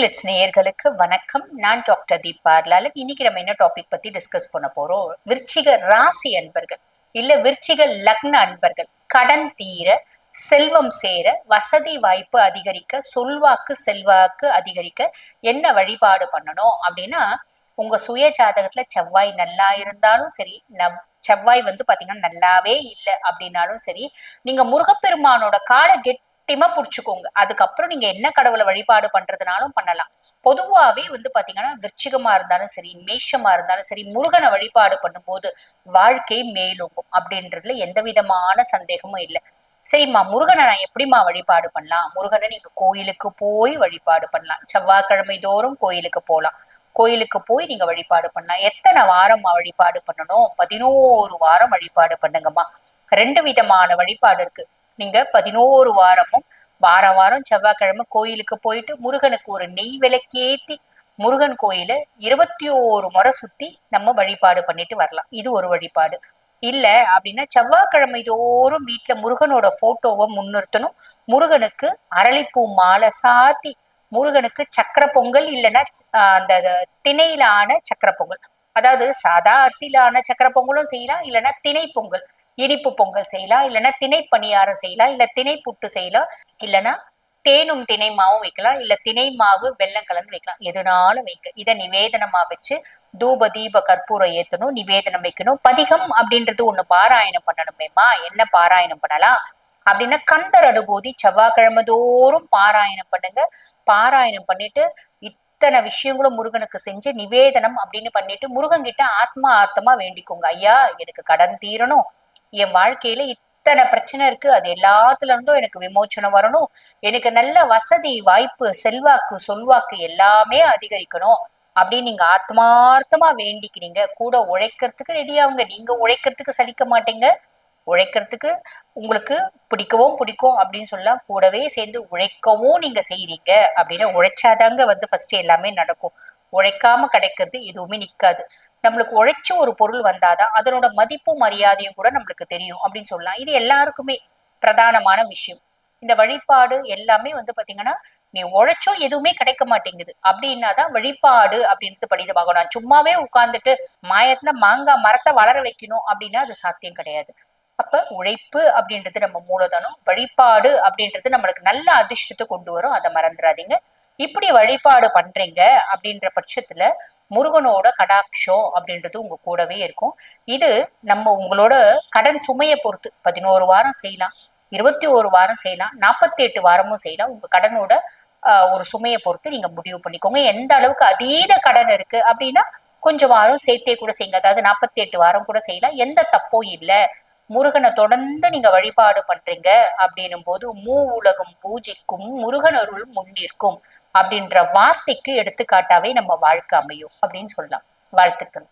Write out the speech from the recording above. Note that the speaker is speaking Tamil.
கிளிட்ஸ் நேயர்களுக்கு வணக்கம். நான் டாக்டர் தீபார்லாலன் இன்னைக்கு நம்ம என்ன டாபிக் பத்தி டிஸ்கஸ் பண்ண போறோம்? விருச்சிக ராசி அன்பர்கள் இல்ல விருச்சிக லக்ன அன்பர்கள். கடன் தீர செல்வம் சேர வசதி வாய்ப்பு அதிகரிக்க சொல்வாக்கு செல்வாக்கு அதிகரிக்க என்ன வழிபாடு பண்ணணும்? அப்படின்னா உங்க சுய ஜாதகத்துல செவ்வாய் நல்லா இருந்தாலும் சரி நம் செவ்வாய் வந்து பாத்தீங்கன்னா நல்லாவே இல்லை அப்படின்னாலும் சரி நீங்க முருகப்பெருமானோட காலை கெட்டிமா புடிச்சுக்கோங்க. அதுக்கப்புறம் நீங்க என்ன கடவுளை வழிபாடு பண்றதுனாலும் பண்ணலாம். பொதுவாவே வந்து பாத்தீங்கன்னா விருச்சிகமா இருந்தாலும் சரி மேஷமா இருந்தாலும் சரி முருகனை வழிபாடு பண்ணும்போது வாழ்க்கை மேலோங்கும் அப்படின்றதுல எந்த விதமான சந்தேகமும் இல்லை. சரிம்மா முருகனை நான் எப்படிம்மா வழிபாடு பண்ணலாம்? முருகனை நீங்க கோயிலுக்கு போய் வழிபாடு பண்ணலாம். செவ்வாய்க்கிழமை தோறும் கோயிலுக்கு போகலாம் கோயிலுக்கு போய் நீங்க வழிபாடு பண்ணலாம். எத்தனை வாரம் வழிபாடு பண்ணணும்? பதினோரு வாரம் வழிபாடு பண்ணுங்கம்மா. ரெண்டு விதமான வழிபாடு இருக்கு. நீங்க பதினோரு வாரமும் வாரம் வாரம் செவ்வாய்க்கிழமை கோயிலுக்கு போயிட்டு முருகனுக்கு ஒரு நெய் விளக்கேத்தி முருகன் கோயில இருபத்தி ஓரு முறை சுத்தி நம்ம வழிபாடு பண்ணிட்டு வரலாம். இது ஒரு வழிபாடு. இல்ல அப்படின்னா செவ்வாய்க்கிழமை தோறும் வீட்டுல முருகனோட போட்டோவை முன்னிறுத்தணும். முருகனுக்கு அரளிப்பூ மாலை சாத்தி முருகனுக்கு சக்கர பொங்கல் இல்லைன்னா அந்த திணையிலான சக்கர பொங்கல். அதாவது சாதா அரிசியிலான சக்கர பொங்கலும் செய்யலாம் இல்லைன்னா திணை பொங்கல். இனிப்பு பொங்கல் செய்யலாம் இல்லைன்னா திணை பணியாரம் செய்யலாம் இல்ல திணை புட்டு செய்யலாம் இல்லைன்னா தேனும் திணை மாவும் வைக்கலாம். இல்ல திணை மாவு வெள்ளம் கலந்து வைக்கலாம். எதுனாலும் வைக்க. இதை நிவேதனமா வச்சு தூப தீப கற்பூரம் ஏத்தணும் நிவேதனம் வைக்கணும். பதிகம் அப்படின்றது ஒண்ணு பாராயணம் பண்ணணுமேமா என்ன பாராயணம் பண்ணலாம்? அப்படின்னா கந்தர் அனுபூதி செவ்வாய்க்கிழமை தோறும் பாராயணம் பண்ணுங்க. பாராயணம் பண்ணிட்டு இத்தனை விஷயங்களும் முருகனுக்கு செஞ்சு நிவேதனம் அப்படின்னு பண்ணிட்டு முருகன் கிட்ட ஆத்மா ஆத்மா வேண்டிக்கோங்க. ஐயா எனக்கு கடன் தீரணும். என் வாழ்க்கையில இத்தனை பிரச்சனை இருக்கு. அது எல்லாத்துல இருந்தும் எனக்கு விமோச்சனம் வரணும். எனக்கு நல்ல வசதி வாய்ப்பு செல்வாக்கு சொல்வாக்கு எல்லாமே அதிகரிக்கணும். அப்படின்னு நீங்க ஆத்மார்த்தமா வேண்டிக்கிறீங்க. கூட உழைக்கிறதுக்கு ரெடியாவுங்க நீங்க உழைக்கிறதுக்கு சலிக்க மாட்டீங்க. உழைக்கிறதுக்கு உங்களுக்கு பிடிக்கவும் பிடிக்கும் அப்படின்னு சொல்லலாம் கூடவே சேர்ந்து உழைக்கவும் நீங்க செய்யறீங்க அப்படின்னா உழைச்சாதாங்க வந்து ஃபர்ஸ்ட் எல்லாமே நடக்கும். உழைக்காம கிடைக்கிறது எதுவுமே நிக்காது. நம்மளுக்கு உழைச்ச ஒரு பொருள் வந்தாதான் அதனோட மதிப்பும் மரியாதையும் கூட நம்மளுக்கு தெரியும் அப்படின்னு சொல்லலாம். இது எல்லாருக்குமே பிரதானமான விஷயம். இந்த வழிபாடு எல்லாமே வந்து பாத்தீங்கன்னா நீ உழைச்சும் எதுவுமே கிடைக்க மாட்டேங்குது. அப்படின்னாதான் வழிபாடு அப்படின்றது படிது பார்க்கணும் சும்மாவே உட்கார்ந்துட்டு மாயத்துல மாங்காய் மரத்தை வளர வைக்கணும் அப்படின்னா அது சாத்தியம் கிடையாது. அப்ப உழைப்பு அப்படின்றது நம்ம மூலதனம் வழிபாடு அப்படின்றது நம்மளுக்கு நல்ல அதிர்ஷ்டத்தை கொண்டு வரும். அதை மறந்துடாதீங்க. இப்படி வழிபாடு பண்றீங்க அப்படின்ற பட்சத்துல முருகனோட கடாட்சம் அப்படின்றது உங்க கூடவே இருக்கும். இது நம்ம உங்களோட கடன் சுமையை பொறுத்து பதினோரு வாரம் செய்யலாம் இருபத்தி ஒரு வாரம் செய்யலாம் நாற்பத்தி எட்டு வாரமும் செய்யலாம். உங்க கடனோட ஒரு சுமையை பொறுத்து நீங்க முடிவு பண்ணிக்கோங்க. எந்த அளவுக்கு அதீத கடன் இருக்கு அப்படின்னா கொஞ்சம் வாரம் சேர்த்தே கூட செய்யுங்க. அதாவது நாற்பத்தி எட்டு வாரம் கூட செய்யலாம். எந்த தப்பும் இல்லை. முருகனை தொடர்ந்து நீங்க வழிபாடு பண்றீங்க அப்படின்னும் போது மூ உலகம் பூஜிக்கும் முருகன் அருள் முன்னிற்கும் அப்படின்ற வார்த்தைக்கு எடுத்துக்காட்டாவே நம்ம வாழ்க்கை அமையும் அப்படின்னு சொல்லலாம். வாழ்த்துக்கள்.